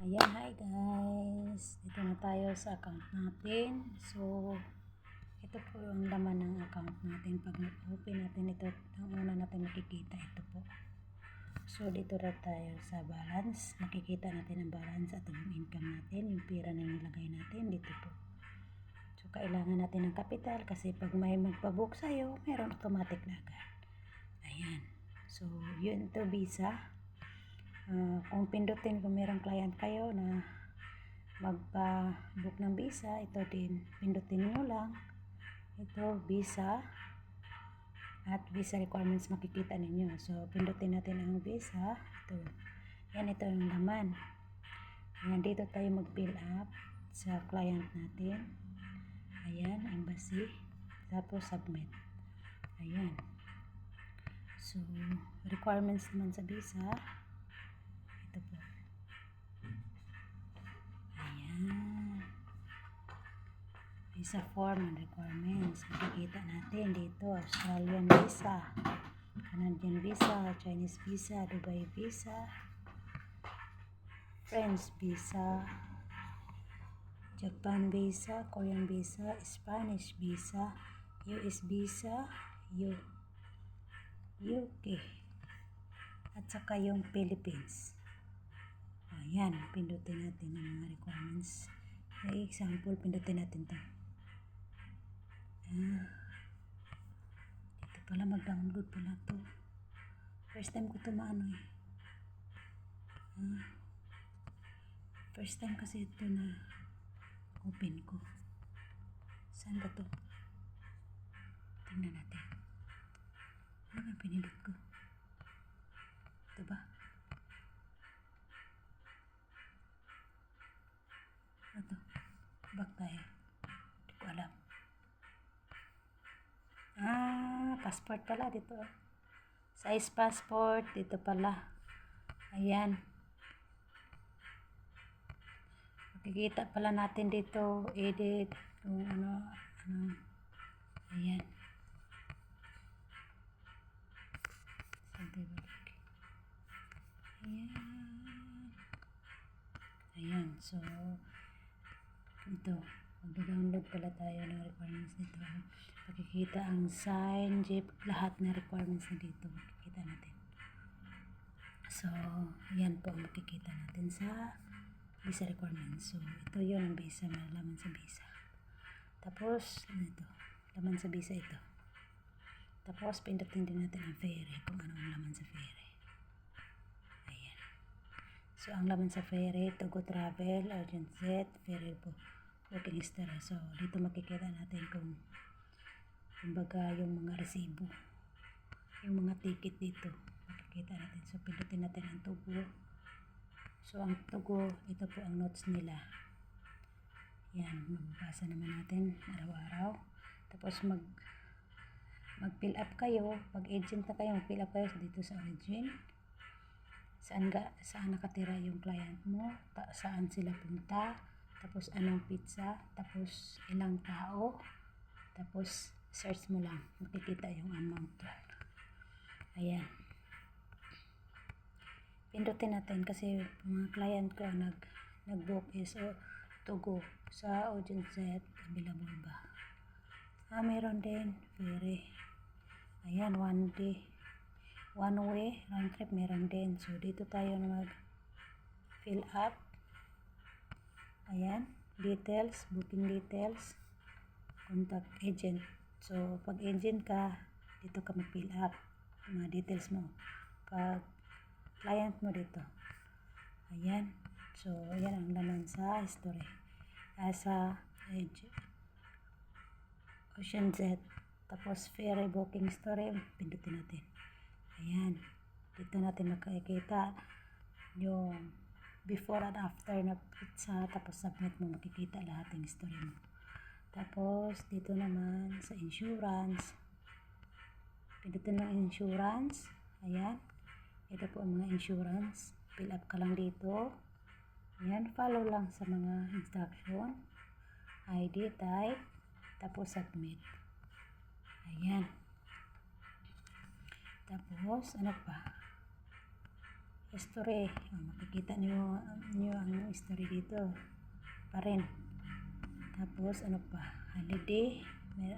Ayan, hi guys. Dito na tayo sa account natin. So, ito po yung laman ng account natin. Pag nag-open natin ito, ang una natin makikita ito po. So, dito na tayo sa balance. Makikita natin ang balance at yung income natin, yung pera na nilagay natin dito po. So, kailangan natin ng kapital kasi pag may magpabook sa'yo, meron automatic na agad. Ayan. So, yun to visa. Ah, kung pindutin kung merong client kayo na magpa-book ng visa, ito din, pindutin nyo lang. Ito, visa. At visa requirements makikita ninyo. So, pindutin natin ang visa. Ito. Yan, ito yung laman. Ayan, dito tayo mag-fill up sa client natin. Ayan, embassy. Tapos, submit. Ayan. So, requirements naman sa visa. Ito po. Ayan. Visa form and requirements. Makikita natin dito. Australian visa. Canadian visa. Chinese visa. Dubai visa. French visa. Japan visa. Korean visa. Spanish visa. US visa. U UK. At saka yung Philippines. Ayan, pindutin natin ang mga requirements. For example, pindutin natin to. Ah, dito pala mag-download pala to. First time ko to maano eh. Ah, first time kasi ito na open ko. Saan ba to? Tingnan natin. Ano ba pinindot ko? Ito ba? Ano to? Back tayo. Hindi ko alam. Ah, passport pala dito. Size passport. Dito pala. Ayan. Makikita pala natin dito. Edit. Kung ano. Ano. Ayan. Ayan. Ayan. So, ito. Mag-download pala tayo ng requirements nito. Makikita ang sign, jeep, lahat na requirements na dito. Makikita natin. So, yan po ang makikita natin sa visa requirements. So, ito yun ang visa, malaman sa visa. Tapos, ano ito? Laman sa visa ito. Tapos, pindutin din natin ang ferry, kung ano ang laman sa ferry. So, ang laman sa ferry, to go travel, urgent jet, ferry po, working history. So, dito makikita natin kung kumbaga yung mga resibo, yung mga ticket dito, makikita natin. So, pindutin natin ang tubo. So, ang tugo, ito po ang notes nila. Yan, mababasa naman natin araw-araw. Tapos, mag mag-fill up kayo. Pag agent na kayo, mag-fill up kayo dito sa origin. Saan, ga, saan nakatira yung client mo, ta, saan sila punta, tapos anong pizza, tapos ilang tao, tapos search mo lang, makikita yung amount. Ayan. Pindutin natin kasi mga client ko nag nag-book is o to go sa Ocean Set available ba. Ah, meron din ferry. Ayan, one day. One way, round trip, meron din. So, dito tayo mag fill up. Ayan, details, booking details, contact agent. So, pag agent ka, dito ka mag-fill up mga details mo. Pag client mo dito. Ayan. So, ayan ang laman sa history. Ah, sa agent. Ocean Jet. Tapos, ferry booking story. Pindutin natin. Ayan. Dito natin makikita yung before and after na pizza. Tapos, submit mo. Makikita lahat ng story mo. Tapos, dito naman sa insurance. Pindutin ang insurance. Ayan. Ito po ang mga insurance. Fill up ka lang dito. Ayan. Follow lang sa mga instruction. ID type. Tapos, submit. Ayan. Tapos, ano pa? history. Oh, makikita niyo, niyo ang history dito pa rin. Tapos, ano pa? Holiday. May